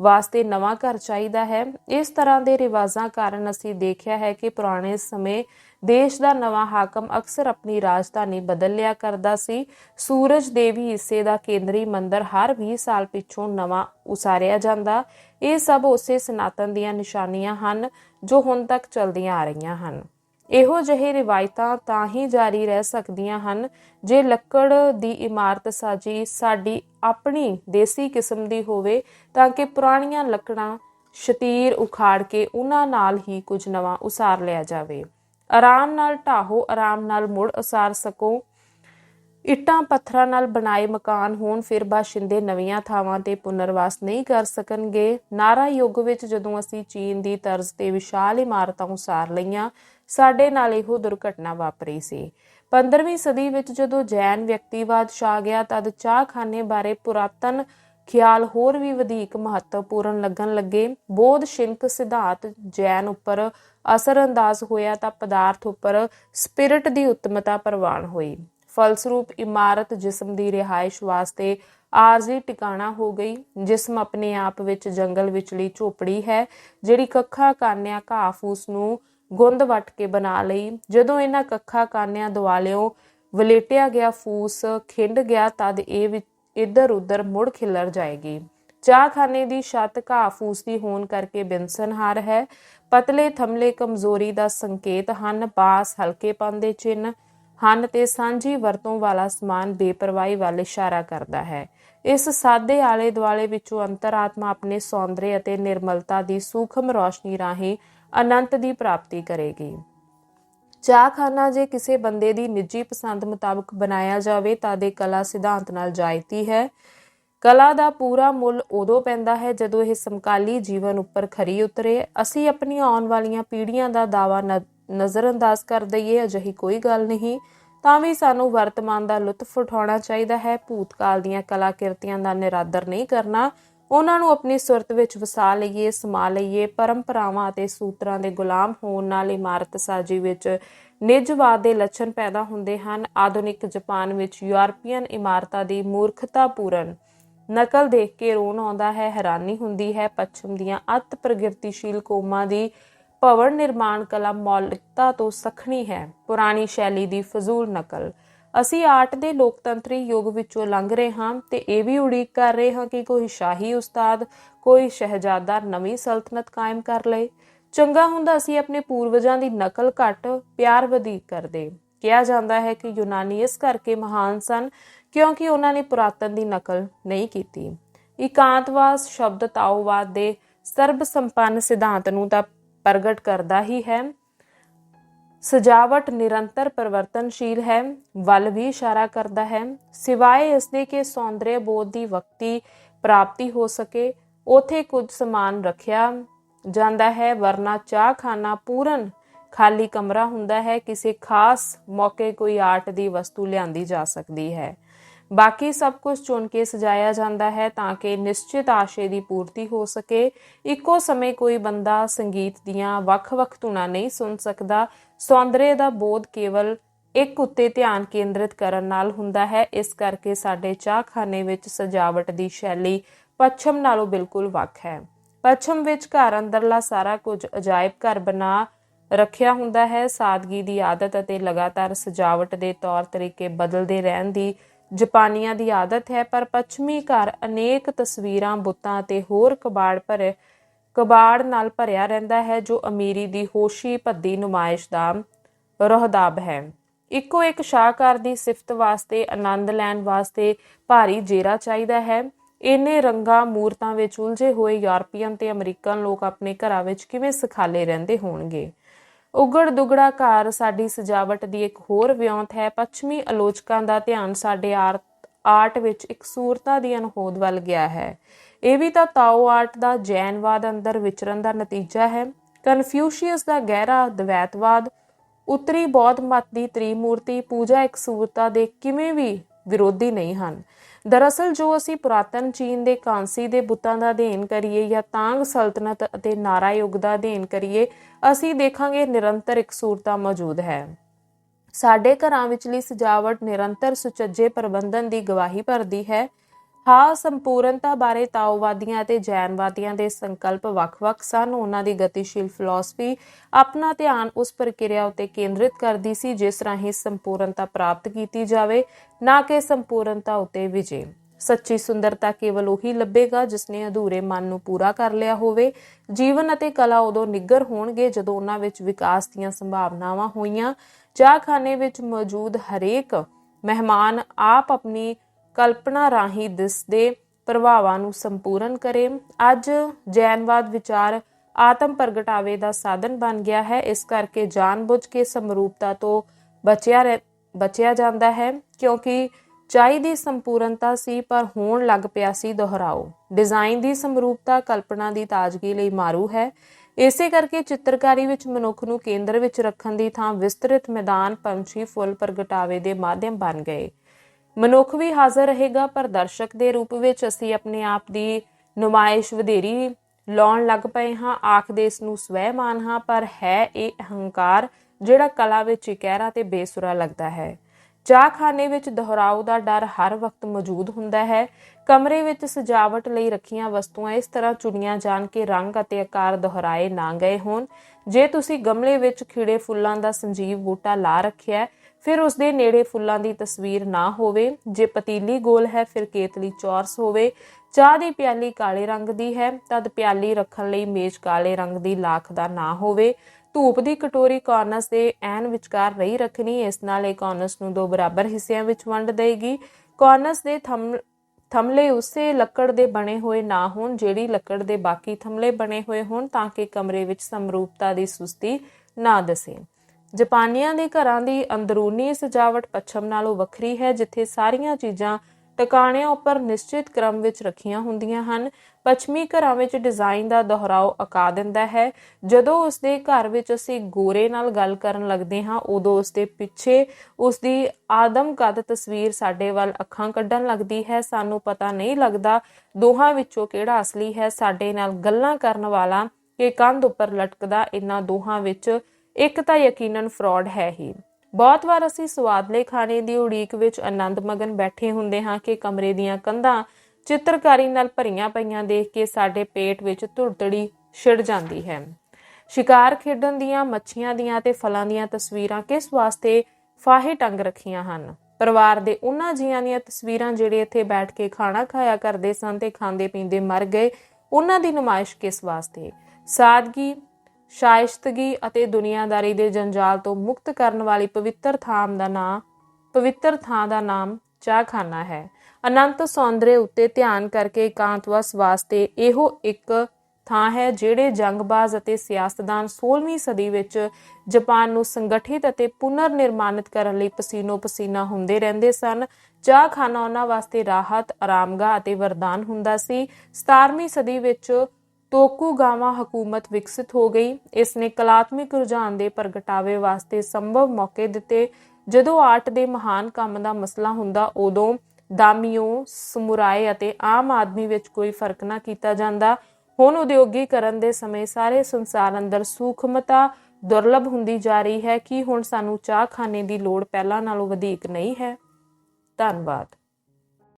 ਵਾਸਤੇ ਨਵਾਂ ਘਰ ਚਾਹੀਦਾ ਹੈ। ਇਸ ਤਰ੍ਹਾਂ ਦੇ ਰਿਵਾਜ਼ਾਂ ਕਾਰਨ ਅਸੀਂ ਦੇਖਿਆ ਹੈ ਕਿ ਪੁਰਾਣੇ ਸਮੇਂ ਦੇਸ਼ ਦਾ ਨਵਾਂ ਹਾਕਮ ਅਕਸਰ ਆਪਣੀ ਰਾਜਧਾਨੀ ਬਦਲ ਲਿਆ ਕਰਦਾ ਸੀ। ਸੂਰਜ ਦੇਵੀ ਹਿੱਸੇ ਦਾ ਕੇਂਦਰੀ ਮੰਦਰ ਹਰ 20 ਸਾਲ ਪਿੱਛੋਂ ਨਵਾਂ ਉਸਾਰਿਆ ਜਾਂਦਾ। ਇਹ ਸਭ ਉਸੇ ਸਨਾਤਨ ਦੀਆਂ ਨਿਸ਼ਾਨੀਆਂ ਹਨ ਜੋ ਹੁਣ ਤੱਕ ਚੱਲਦੀਆਂ ਆ ਰਹੀਆਂ ਹਨ। ਇਹੋ ਜਿਹੇ ਰਿਵਾਇਤਾਂ ਤਾਂ ਹੀ ਜਾਰੀ ਰਹਿ ਸਕਦੀਆਂ ਹਨ, ਜੇ ਲੱਕੜ ਦੀ ਇਮਾਰਤ ਸਾਜੀ ਸਾਡੀ ਆਪਣੀ ਦੇਸੀ ਕਿਸਮ ਦੀ ਹੋਵੇ ਤਾਂ ਕਿ ਪੁਰਾਣੀਆਂ ਲੱਕੜਾਂ ਸ਼ਤੀਰ ਉਖਾੜ ਕੇ ਉਹਨਾਂ ਨਾਲ ਹੀ ਕੁਝ ਨਵਾਂ ਉਸਾਰ ਲਿਆ ਜਾਵੇ। ਆਰਾਮ ਨਾਲ ਢਾਹੋ, ਆਰਾਮ ਨਾਲ ਮੁੜ ਉਸਾਰ ਸਕੋ। ਇੱਟਾਂ ਪੱਥਰਾਂ ਨਾਲ ਬਣਾਏ ਮਕਾਨ ਹੋਣ ਫਿਰ ਬਾਸ਼ਿੰਦੇ ਨਵੀਆਂ ਥਾਵਾਂ ਤੇ ਪੁਨਰਵਾਸ ਨਹੀਂ ਕਰ ਸਕਣਗੇ। ਨਾਰਾ ਯੁੱਗ ਵਿੱਚ ਜਦੋਂ ਅਸੀਂ ਚੀਨ ਦੀ ਤਰਜ਼ ਤੇ ਵਿਸ਼ਾਲ ਇਮਾਰਤਾਂ ਉਸਾਰ ਲਈਆਂ ਸਾਡੇ ਨਾਲ ਇਹੋ ਦੁਰਘਟਨਾ ਵਾਪਰੀ ਸੀ। 15ਵੀਂ ਸਦੀ ਵਿੱਚ ਜਦੋਂ ਜੈਨ ਵਿਅਕਤੀਵਾਦ ਛਾ ਗਿਆ, ਤਦ ਚਾਹਖਾਨੇ ਬਾਰੇ ਪੁਰਾਤਨ ਖਿਆਲ ਹੋਰ ਵੀ ਵਧੇਕ ਮਹੱਤਵਪੂਰਨ ਲੱਗਣ ਲੱਗੇ। ਬੋਧ, ਸ਼ਿੰਕ, ਸਿਧਾਂਤ ਜੈਨ ਉੱਪਰ ਅਸਰਅੰਦਾਜ਼ ਹੋਇਆ ਤਾਂ ਪਦਾਰਥ ਉੱਪਰ ਸਪਿਰਿਟ ਦੀ ਉਤਮਤਾ ਪ੍ਰਵਾਨ ਹੋਈ। ਫਲਸਰੂਪ ਇਮਾਰਤ ਜਿਸਮ ਦੀ ਰਿਹਾਇਸ਼ ਵਾਸਤੇ ਆਰਜ਼ੀ ਟਿਕਾਣਾ ਹੋ ਗਈ। ਜਿਸਮ ਆਪਣੇ ਆਪ ਵਿੱਚ ਜੰਗਲ ਵਿਚਲੀ ਝੋਪੜੀ ਹੈ, ਜਿਹੜੀ ਕੱਖਾਂ, ਕਾਨਿਆਂ, ਘਾਹ ਫੂਸ ਨੂੰ ਗੁੰਦ ਵੱਟ ਕੇ ਬਣਾ ਲਈ। ਜਦੋਂ ਇਹਨਾਂ ਕੱਖਾ ਕਾਨਿਆਂ ਦੁਆਲਿਓ ਵਲੇਟਿਆ ਗਿਆ ਫੂਸ, ਖਿੰਡ ਗਿਆ, ਤਦ ਇਹ ਇੱਧਰ ਉੱਧਰ ਮੁੜ ਖਿਲਰ ਜਾਏਗੀ। ਚਾਹਖਾਨੇ ਦੀ ਛੱਤ ਘਾਹ ਫੂਸ ਦੀ ਹੋਣ ਕਰਕੇ ਬਿੰਸਨਹਾਰ ਹੈ। ਪਤਲੇ, ਥਮਲੇ, ਕਮਜ਼ੋਰੀ ਦਾ ਸੰਕੇਤ ਹਨ। ਬਾਸ ਹਲਕੇਪਨ ਦੇ ਚਿੰਨ ਹਨ ਤੇ ਸਾਂਝੀ ਵਰਤੋਂ ਵਾਲਾ ਸਮਾਨ ਬੇਪਰਵਾਹੀ ਵੱਲ ਇਸ਼ਾਰਾ ਕਰਦਾ ਹੈ। ਇਸ ਸਾਦੇ ਆਲੇ ਦੁਆਲੇ ਵਿੱਚੋਂ ਅੰਤਰਾਤਮਾ ਆਪਣੇ ਸੌਂਦਰਯ ਅਤੇ ਨਿਰਮਲਤਾ ਦੀ ਸੂਖਮ ਰੌਸ਼ਨੀ ਰਾਹੀਂ ਅਨੰਤ ਦੀ ਪ੍ਰਾਪਤੀ ਕਰੇਗੀ। ਚਾਹਖਾਨਾ ਜੇ ਕਿਸੇ ਬੰਦੇ ਦੀ ਨਿੱਜੀ ਪਸੰਦ ਮੁਤਾਬਕ ਬਣਾਇਆ ਜਾਵੇ ਤਾਂ ਦੇ ਕਲਾ ਸਿਧਾਂਤ ਨਾਲ ਜਾਇਤੀ ਹੈ। ਕਲਾ ਦਾ ਪੂਰਾ ਮੁੱਲ ਉਦੋਂ ਪੈਂਦਾ ਹੈ ਜਦੋਂ ਇਹ ਸਮਕਾਲੀ ਜੀਵਨ ਉੱਪਰ ਖਰੀ ਉਤਰੇ। ਅਸੀਂ ਆਪਣੀਆਂ ਆਉਣ ਵਾਲੀਆਂ ਪੀੜ੍ਹੀਆਂ ਦਾ ਦਾਵਾ ਨਜ਼ਰਅੰਦਾਜ਼ ਕਰ ਦਈਏ, ਅਜਿਹੀ ਕੋਈ ਗੱਲ ਨਹੀਂ। ਤਾਂ ਵੀ ਸਾਨੂੰ ਵਰਤਮਾਨ ਦਾ ਲੁਤਫ ਉਠਾਉਣਾ ਚਾਹੀਦਾ ਹੈ। ਭੂਤਕਾਲ ਦੀਆਂ ਕਲਾ ਕਿਰਤੀਆਂ ਦਾ ਨਿਰਾਦਰ ਨਹੀਂ ਕਰਨਾ। ਉਹਨਾਂ ਨੂੰ ਆਪਣੀ ਸੁਰਤ ਵਿੱਚ ਵਸਾ ਲਈਏ, ਸਮਾ ਲਈਏ, ਪਰੰਪਰਾਵਾਂ ਅਤੇ ਸੂਤਰਾਂ ਦੇ ਗੁਲਾਮ ਹੋਣ ਨਾਲ ਇਮਾਰਤ ਸਾਜੀ ਵਿੱਚ ਨਿਜਵਾਦ ਦੇ ਲੱਛਣ ਪੈਦਾ ਹੁੰਦੇ ਹਨ। ਆਧੁਨਿਕ ਜਾਪਾਨ ਵਿੱਚ ਯੂਰਪੀਅਨ ਇਮਾਰਤਾਂ ਦੀ ਮੂਰਖਤਾਪੂਰਨ ਨਕਲ ਦੇਖ ਕੇ ਰੋਣ ਆਉਂਦਾ ਹੈ, ਹੈਰਾਨੀ ਹੁੰਦੀ ਹੈ। ਪੱਛਮ ਦੀਆਂ ਅਤ ਪ੍ਰਗਿਰਤੀਸ਼ੀਲ ਕੌਮਾਂ ਦੀ ਭਵਨ ਨਿਰਮਾਣ ਕਲਾ ਮੌਲਿਕਤਾ ਤੋਂ ਸਖਣੀ ਹੈ। ਪੁਰਾਣੀ ਸ਼ੈਲੀ ਦੀ ਫਜ਼ੂਲ ਨਕਲ ਅਸੀਂ ਆਰਟ ਦੇ ਲੋਕਤੰਤਰੀ ਯੁੱਗ ਵਿੱਚੋਂ ਲੰਘ ਰਹੇ ਹਾਂ ਤੇ ਇਹ ਵੀ ਉਡੀਕ ਕਰ ਰਹੇ ਹਾਂ ਕਿ ਕੋਈ ਸ਼ਾਹੀ ਉਸਤਾਦ, ਕੋਈ ਸ਼ਹਿਜ਼ਾਦਾ ਨਵੀਂ ਸਲਤਨਤ ਕਾਇਮ ਕਰ ਲਏ। ਚੰਗਾ ਹੁੰਦਾ ਅਸੀਂ ਆਪਣੇ ਪੂਰਵਜਾਂ ਦੀ ਨਕਲ ਘੱਟ, ਪਿਆਰ ਵਧੇਕ ਕਰਦੇ। ਕਿਹਾ ਜਾਂਦਾ ਹੈ ਕਿ ਯੂਨਾਨੀ ਇਸ ਕਰਕੇ ਮਹਾਨ ਸਨ ਕਿਉਂਕਿ ਉਹਨਾਂ ਨੇ ਪੁਰਾਤਨ ਦੀ ਨਕਲ ਨਹੀਂ ਕੀਤੀ। ਇਕਾਂਤਵਾਦ ਸ਼ਬਦ ਤਾਓਵਾਦ ਦੇ ਸਰਬ ਸੰਪੰਨ ਸਿਧਾਂਤ ਨੂੰ ਤਾਂ ਪ੍ਰਗਟ ਕਰਦਾ ਹੀ ਹੈ। ਸਜਾਵਟ ਨਿਰੰਤਰ ਪਰਿਵਰਤਨਸ਼ੀਲ ਹੈ, ਵੱਲ ਵੀ ਇਸ਼ਾਰਾ ਕਰਦਾ ਹੈ। ਸਿਵਾਏ ਇਸ ਦੇ ਕਿ ਸੌਂਦਰਯ ਬੋਧ ਦੀ ਵਕਤੀ ਪ੍ਰਾਪਤੀ ਹੋ ਸਕੇ, ਉਥੇ ਕੁਝ ਸਮਾਨ ਰੱਖਿਆ ਜਾਂਦਾ ਹੈ, ਵਰਨਾ ਚਾਹ ਖਾਨਾ ਪੂਰਨ ਖਾਲੀ ਕਮਰਾ ਹੁੰਦਾ ਹੈ। ਕਿਸੇ ਖਾਸ ਮੌਕੇ ਕੋਈ ਆਰਟ ਦੀ ਵਸਤੂ ਲਿਆਂਦੀ ਜਾ ਸਕਦੀ ਹੈ। ਬਾਕੀ ਸਭ ਕੁਝ ਚੁਣ ਕੇ ਸਜਾਇਆ ਜਾਂਦਾ ਹੈ ਤਾਂ ਕਿ ਨਿਸ਼ਚਿਤ ਆਸ਼ੇ ਦੀ ਪੂਰਤੀ ਹੋ ਸਕੇ। ਇੱਕੋ ਸਮੇਂ ਕੋਈ ਬੰਦਾ ਸੰਗੀਤ ਦੀਆਂ ਵੱਖ-ਵੱਖ ਧੁਨਾਂ ਨਹੀਂ ਸੁਣ ਸਕਦਾ। ਸੌਂਦਰਯ ਦਾ ਬੋਧ ਕੇਵਲ ਇੱਕ ਉੱਤੇ ਧਿਆਨ ਕੇਂਦਰਿਤ ਕਰਨ ਨਾਲ ਹੁੰਦਾ ਹੈ। ਇਸ ਕਰਕੇ ਸਾਡੇ ਚਾਹਖਾਨੇ ਵਿੱਚ ਸਜਾਵਟ ਦੀ ਸ਼ੈਲੀ ਪੱਛਮ ਨਾਲੋਂ ਬਿਲਕੁਲ ਵੱਖ ਹੈ। ਪੱਛਮ ਵਿੱਚ ਘਰ ਅੰਦਰਲਾ ਸਾਰਾ ਕੁਝ ਅਜਾਇਬ ਘਰ ਬਣਾ ਰੱਖਿਆ ਹੁੰਦਾ ਹੈ। ਸਾਦਗੀ ਦੀ ਆਦਤ ਅਤੇ ਲਗਾਤਾਰ ਸਜਾਵਟ ਦੇ ਤੌਰ ਤਰੀਕੇ ਬਦਲਦੇ ਰਹਿਣ ਦੀ ਜਾਪਾਨੀਆਂ ਦੀ ਆਦਤ ਹੈ, ਪਰ ਪੱਛਮੀ ਘਰ ਅਨੇਕ ਤਸਵੀਰਾਂ, ਬੁੱਤਾਂ ਤੇ ਹੋਰ ਕਬਾੜ ਭਰੇ, ਕਬਾੜ ਨਾਲ ਭਰਿਆ ਰਹਿੰਦਾ ਹੈ, ਜੋ ਅਮੀਰੀ ਦੀ ਹੋਸ਼ੀ ਭੱਦੀ ਨੁਮਾਇਸ਼ ਦਾ ਰਹਦਾਬ ਹੈ। ਇੱਕੋ ਇੱਕ ਸ਼ਾਹਕਾਰ ਦੀ ਸਿਫਤ ਵਾਸਤੇ, ਆਨੰਦ ਲੈਣ ਵਾਸਤੇ ਭਾਰੀ ਜੇਰਾ ਚਾਹੀਦਾ ਹੈ। ਇੰਨੇ ਰੰਗਾਂ ਮੂਰਤਾਂ ਵਿੱਚ ਉਲਝੇ ਹੋਏ ਯੂਰਪੀਅਨ ਤੇ ਅਮਰੀਕਨ ਲੋਕ ਆਪਣੇ ਘਰਾਂ ਵਿੱਚ ਕਿਵੇਂ ਸਖਾਲੇ ਰਹਿੰਦੇ ਹੋਣਗੇ? ਉਗੜ ਦੁਗੜਾ ਘਰ ਸਾਡੀ ਸਜਾਵਟ ਦੀ ਇੱਕ ਹੋਰ ਵਿਉਂਤ ਹੈ। ਪੱਛਮੀ ਆਲੋਚਕਾਂ ਦਾ ਧਿਆਨ ਸਾਡੇ ਆਰਟ ਵਿੱਚ ਇੱਕ ਸੂਰਤਾ ਦੀ ਅਨਹੋਦ ਵੱਲ ਗਿਆ ਹੈ। ਇਹ ਵੀ ਤਾਂ ਤਾਓ ਆਰਟ ਦਾ ਜੈਨਵਾਦ ਅੰਦਰ ਵਿਚਰਨ ਦਾ ਨਤੀਜਾ ਹੈ। ਕਨਫਿਊਸ਼ੀਅਸ ਦਾ ਗਹਿਰਾ ਦਵੈਤਵਾਦ ਉੱਤਰੀ ਬੌਧ ਮਤ ਦੀ ਤ੍ਰਿਮੂਰਤੀ, ਪੂਜਾ ਇੱਕ ਸੂਰਤਾ ਦੇ ਕਿਵੇਂ ਵੀ ਵਿਰੋਧੀ ਨਹੀਂ ਹਨ। ਦਰਅਸਲ ਜੋ ਅਸੀਂ ਪੁਰਾਤਨ ਚੀਨ ਦੇ ਕਾਂਸੀ ਦੇ ਬੁੱਤਾਂ ਦਾ ਅਧਿਐਨ ਕਰੀਏ ਜਾਂ ਤਾਂਗ ਸਲਤਨਤ ਅਤੇ ਨਾਰਾ ਯੁੱਗ ਦਾ ਅਧਿਐਨ ਕਰੀਏ, ਅਸੀਂ ਦੇਖਾਂਗੇ ਨਿਰੰਤਰ ਇਕਸੂਰਤਾ ਮੌਜੂਦ ਹੈ। ਸਾਡੇ ਘਰਾਂ ਵਿਚਲੀ ਸਜਾਵਟ ਨਿਰੰਤਰ ਸੁਚੱਜੇ ਪ੍ਰਬੰਧਨ ਦੀ ਗਵਾਹੀ ਭਰਦੀ ਹੈ। ਹਾਂ ਸੰਪੂਰਨਤਾ ਬਾਰੇ ਤਾਓਵਾਦੀਆਂ ਅਤੇ ਜੈਨਵਾਦੀਆਂ ਦੇ ਸੰਕਲਪ ਵੱਖ-ਵੱਖ ਸਨ। ਉਹਨਾਂ ਦੀ ਗਤੀਸ਼ੀਲ ਫਿਲਾਸਫੀ ਆਪਣਾ ਧਿਆਨ ਉਸ ਪ੍ਰਕਿਰਿਆ ਉਤੇ ਕੇਂਦਰਿਤ ਕਰਦੀ ਸੀ, ਜਿਸ ਰਾਹੀਂ ਸੰਪੂਰਨਤਾ ਪ੍ਰਾਪਤ ਕੀਤੀ ਜਾਵੇ, ਨਾ ਕਿ ਸੰਪੂਰਨਤਾ ਉਤੇ ਵਿਜੇ। ਸੱਚੀ ਸੁੰਦਰਤਾ ਕੇਵਲ ਉਹੀ ਲੱਭੇਗਾ ਜਿਸ ਨੇ ਅਧੂਰੇ ਮਨ ਨੂੰ ਪੂਰਾ ਕਰ ਲਿਆ ਹੋਵੇ। ਜੀਵਨ ਅਤੇ ਕਲਾ ਉਦੋਂ ਨਿੱਗਰ ਹੋਣਗੇ ਜਦੋਂ ਉਹਨਾਂ ਵਿੱਚ ਵਿਕਾਸ ਦੀਆਂ ਸੰਭਾਵਨਾਵਾਂ ਹੋਈਆਂ। ਚਾਹਖਾਨੇ ਵਿੱਚ ਮੌਜੂਦ ਹਰੇਕ ਮਹਿਮਾਨ ਆਪ ਆਪਣੀ ਕਲਪਨਾ ਰਾਹੀਂ ਦਿਸਦੇ ਪ੍ਰਭਾਵਾਂ ਨੂੰ ਸੰਪੂਰਨ ਕਰੇ। ਅੱਜ ਜੈਨਵਾਦ ਵਿਚਾਰ ਆਤਮ ਪ੍ਰਗਟਾਵੇ ਦਾ ਸਾਧਨ ਬਣ ਗਿਆ ਹੈ। ਇਸ ਕਰਕੇ ਜਾਣਬੁੱਝ ਕੇ ਸਮਰੂਪਤਾ ਤੋਂ ਬਚਿਆ ਬਚਿਆ ਜਾਂਦਾ ਹੈ, ਕਿਉਂਕਿ ਚਾਹੀਦੀ ਸੰਪੂਰਨਤਾ ਸੀ, ਪਰ ਹੋਣ ਲੱਗ ਪਿਆ ਸੀ ਦੁਹਰਾਓ। ਡਿਜ਼ਾਈਨ ਦੀ ਸਮਰੂਪਤਾ ਕਲਪਨਾ ਦੀ ਤਾਜ਼ਗੀ ਲਈ ਮਾਰੂ ਹੈ। ਇਸੇ ਕਰਕੇ ਚਿੱਤਰਕਾਰੀ ਵਿੱਚ ਮਨੁੱਖ ਨੂੰ ਕੇਂਦਰ ਵਿੱਚ ਰੱਖਣ ਦੀ ਥਾਂ ਵਿਸਤ੍ਰਿਤ ਮੈਦਾਨ ਪੰਛੀ ਫੁੱਲ ਪ੍ਰਗਟਾਵੇ ਦੇ ਮਾਧਿਅਮ ਬਣ ਗਏ। ਮਨੁੱਖ ਵੀ ਹਾਜ਼ਰ ਰਹੇਗਾ, ਪਰ ਦਰਸ਼ਕ ਦੇ ਰੂਪ ਵਿੱਚ ਅਸੀਂ ਆਪਣੇ ਆਪ ਦੀ ਨੁਮਾਇਸ਼ ਵਧੇਰੀ ਲਾਉਣ ਲੱਗ ਪਏ ਹਾਂ। ਆਖਦੇ ਇਸ ਨੂੰ ਸਵੈਮਾਨ ਹਾਂ, ਪਰ ਹੈ ਇਹ ਅਹੰਕਾਰ ਜਿਹੜਾ ਕਲਾ ਵਿੱਚ ਇਕਹਿਰਾ ਤੇ ਬੇਸੁਰਾ ਲੱਗਦਾ ਹੈ। ਚਾਹਖਾਨੇ ਵਿੱਚ ਦੁਹਰਾਓ ਦਾ ਡਰ ਹਰ ਵਕਤ ਮੌਜੂਦ ਹੁੰਦਾ ਹੈ। ਕਮਰੇ ਵਿੱਚ ਸਜਾਵਟ ਲਈ ਰੱਖੀਆਂ ਵਸਤੂਆਂ ਇਸ ਤਰ੍ਹਾਂ ਚੁਣੀਆਂ ਜਾਣ ਕਿ ਰੰਗ ਅਤੇ ਆਕਾਰ ਦੁਹਰਾਏ ਨਾ ਗਏ ਹੋਣ। ਜੇ ਤੁਸੀਂ ਗਮਲੇ ਵਿੱਚ ਖਿੜੇ ਫੁੱਲਾਂ ਦਾ ਸੰਜੀਵ ਬੂਟਾ ਲਾ ਰੱਖਿਆ ਫਿਰ ਉਸ ਦੇ ਨੇੜੇ ਫੁੱਲਾਂ ਦੀ ਤਸਵੀਰ ਨਾ ਹੋਵੇ, ਜੇ ਪਤੀਲੀ ਗੋਲ ਹੈ, ਫਿਰ ਕੇਤਲੀ ਚੌਰਸ ਹੋਵੇ। ਚਾਹ ਦੀ ਪਿਆਲੀ ਕਾਲੇ ਰੰਗ ਦੀ ਹੈ, ਤਦ ਪਿਆਲੀ ਰੱਖਣ ਲਈ ਮੇਜ਼ ਕਾਲੇ ਰੰਗ ਦੀ ਲਾਖ ਦਾ ਨਾ ਹੋਵੇ। ਧੂਪ ਦੀ ਕਟੋਰੀ ਕਾਰਨਸ ਦੇ ਐਨ ਵਿਚਕਾਰ ਰਹੀ ਰੱਖਣੀ, ਇਸ ਨਾਲ ਇਹ ਕਾਰਨਸ ਨੂੰ ਦੋ ਬਰਾਬਰ ਹਿੱਸਿਆਂ ਵਿੱਚ ਵੰਡ ਦੇਗੀ। ਕਾਰਨਸ ਦੇ ਥੰਮ, ਥੰਮਲੇ ਉਸੇ ਲੱਕੜ ਦੇ ਬਣੇ ਹੋਏ ਨਾ ਹੋਣ, ਜਿਹੜੀ ਲੱਕੜ ਦੇ ਬਾਕੀ ਥੰਮਲੇ ਬਣੇ ਹੋਏ ਹੋਣ, ਤਾਂ ਕਿ ਕਮਰੇ ਵਿੱਚ ਸਮਰੂਪਤਾ ਦੀ ਸੁਸਤੀ ਨਾ ਦਸੇ। ਜਾਪਾਨੀਆਂ ਦੇ ਘਰਾਂ ਦੀ ਅੰਦਰੂਨੀ ਸਜਾਵਟ ਪੱਛਮ ਨਾਲੋਂ ਵੱਖਰੀ ਹੈ, ਜਿੱਥੇ ਸਾਰੀਆਂ ਚੀਜ਼ਾਂ ਟਿਕਾਣਿਆਂ ਉੱਪਰ ਨਿਸ਼ਚਿਤ ਕ੍ਰਮ ਵਿੱਚ ਰੱਖੀਆਂ ਹੁੰਦੀਆਂ ਹਨ। ਪੱਛਮੀ ਘਰਾਂ ਵਿੱਚ ਡਿਜ਼ਾਈਨ ਦਾ ਦੁਹਰਾਓ ਅਕਾ ਦਿੰਦਾ ਹੈ। ਜਦੋਂ ਉਸ ਦੇ ਘਰ ਵਿੱਚ ਅਸੀਂ ਗੋਰੇ ਨਾਲ ਗੱਲ ਕਰਨ ਲੱਗਦੇ ਹਾਂ, ਉਦੋਂ ਉਸ ਦੇ ਪਿੱਛੇ ਉਸ ਦੀ ਆਦਮ ਕਦ ਤਸਵੀਰ ਸਾਡੇ ਵੱਲ ਅੱਖਾਂ ਕੱਢਣ ਲੱਗਦੀ ਹੈ। ਸਾਨੂੰ ਪਤਾ ਨਹੀਂ ਲੱਗਦਾ ਦੋਹਾਂ ਵਿੱਚੋਂ ਕਿਹੜਾ ਅਸਲੀ ਹੈ। ਸਾਡੇ ਨਾਲ ਗੱਲਾਂ ਕਰਨ ਵਾਲਾ ਕਿ ਕੰਧ ਉੱਪਰ ਲਟਕਦਾ ਇਹਨਾਂ ਦੋਹਾਂ ਵਿੱਚ ਇੱਕ ਤਾਂ ਯਕੀਨਨ ਫਰਾਡ ਹੈ ਹੀ। ਬਹੁਤ ਵਾਰ ਅਸੀਂ ਸਵਾਦਲੇ ਖਾਣੇ ਦੀ ਉਡੀਕ ਵਿੱਚ ਆਨੰਦ ਮਗਨ ਬੈਠੇ ਹੁੰਦੇ ਹਾਂ ਕਿ ਕਮਰੇ ਦੀਆਂ ਕੰਧਾਂ ਚਿੱਤਰਕਾਰੀ ਨਾਲ ਭਰੀਆਂ ਪਈਆਂ ਦੇਖ ਕੇ ਸਾਡੇ ਪੇਟ ਵਿੱਚ ਧੁਰਤੜੀ ਛਿੜ ਜਾਂਦੀ ਹੈ। ਸ਼ਿਕਾਰ ਖੇਡਣ ਦੀਆਂ, ਮੱਛੀਆਂ ਦੀਆਂ ਤੇ ਫਲਾਂ ਦੀਆਂ ਤਸਵੀਰਾਂ ਕਿਸ ਵਾਸਤੇ ਫਾਹੇ ਟੰਗ ਰੱਖੀਆਂ ਹਨ? ਪਰਿਵਾਰ ਦੇ ਉਹਨਾਂ ਜੀਆਂ ਦੀਆਂ ਤਸਵੀਰਾਂ ਜਿਹੜੇ ਇੱਥੇ ਬੈਠ ਕੇ ਖਾਣਾ ਖਾਇਆ ਕਰਦੇ ਸਨ ਤੇ ਖਾਂਦੇ ਪੀਂਦੇ ਮਰ ਗਏ, ਉਹਨਾਂ ਦੀ ਨੁਮਾਇਸ਼ ਕਿਸ ਵਾਸਤੇ? ਸਾਦਗੀ ਸ਼ਾਇਸਤਗੀ ਅਤੇ ਦੁਨੀਆਦਾਰੀ ਦੇ ਜੰਜਾਲ ਤੋਂ ਮੁਕਤ ਕਰਨ ਵਾਲੀ ਪਵਿੱਤਰ ਥਾਂ ਦਾ ਨਾਮ ਪਵਿੱਤਰ ਥਾਂ ਦਾ ਨਾਮ ਚਾਹਖਾਨਾ ਹੈ। ਅਨੰਤ ਸੌਂਦਰਯ ਉੱਤੇ ਧਿਆਨ ਕਰਕੇ ਇਕਾਂਤਵਾਸ ਵਾਸਤੇ ਇਹੋ ਇੱਕ ਥਾਂ ਹੈ ਜਿਹੜੇ ਜੰਗਬਾਜ਼ ਅਤੇ ਸਿਆਸਤਦਾਨ 16ਵੀਂ ਸਦੀ ਵਿੱਚ ਜਾਪਾਨ ਨੂੰ ਸੰਗਠਿਤ ਅਤੇ ਪੁਨਰ ਨਿਰਮਾਣਿਤ ਕਰਨ ਲਈ ਪਸੀਨੋ ਪਸੀਨਾ ਹੁੰਦੇ ਰਹਿੰਦੇ ਸਨ। ਚਾਹ ਖਾਨਾ ਉਹਨਾਂ ਵਾਸਤੇ ਰਾਹਤ, ਆਰਾਮਗਾਹ ਅਤੇ ਵਰਦਾਨ ਹੁੰਦਾ ਸੀ। 17ਵੀਂ ਸਦੀ ਵਿੱਚ ਤੋਕੂਗਾਵਾ ਹਕੂਮਤ ਵਿਕਸਿਤ ਹੋ ਗਈ। ਇਸ ਨੇ ਕਲਾਤਮਿਕ ਰੁਝਾਨ ਦੇ ਪ੍ਰਗਟਾਵੇ ਵਾਸਤੇ ਸੰਭਵ ਮੌਕੇ ਦਿੱਤੇ। ਜਦੋਂ ਆਰਟ ਦੇ ਮਹਾਨ ਕੰਮ ਦਾ ਮਸਲਾ ਹੁੰਦਾ, ਉਦੋਂ ਦਾਮਿਓ, ਸਮੁਰਾਏ ਅਤੇ ਆਮ ਆਦਮੀ ਵਿੱਚ ਕੋਈ ਫ਼ਰਕ ਨਾ ਕੀਤਾ ਜਾਂਦਾ। ਹੁਣ ਉਦਯੋਗੀਕਰਨ ਦੇ ਸਮੇਂ ਸਾਰੇ ਸੰਸਾਰ ਅੰਦਰ ਸੂਖਮਤਾ, ਦੁਰਲਭ ਹੁੰਦੀ ਜਾ ਰਹੀ ਹੈ ਕਿ ਹੁਣ ਸਾਨੂੰ ਚਾਹ ਖਾਣੇ ਦੀ ਲੋੜ ਪਹਿਲਾਂ ਨਾਲੋਂ ਵਧੇਕ ਨਹੀਂ ਹੈ। ਧੰਨਵਾਦ।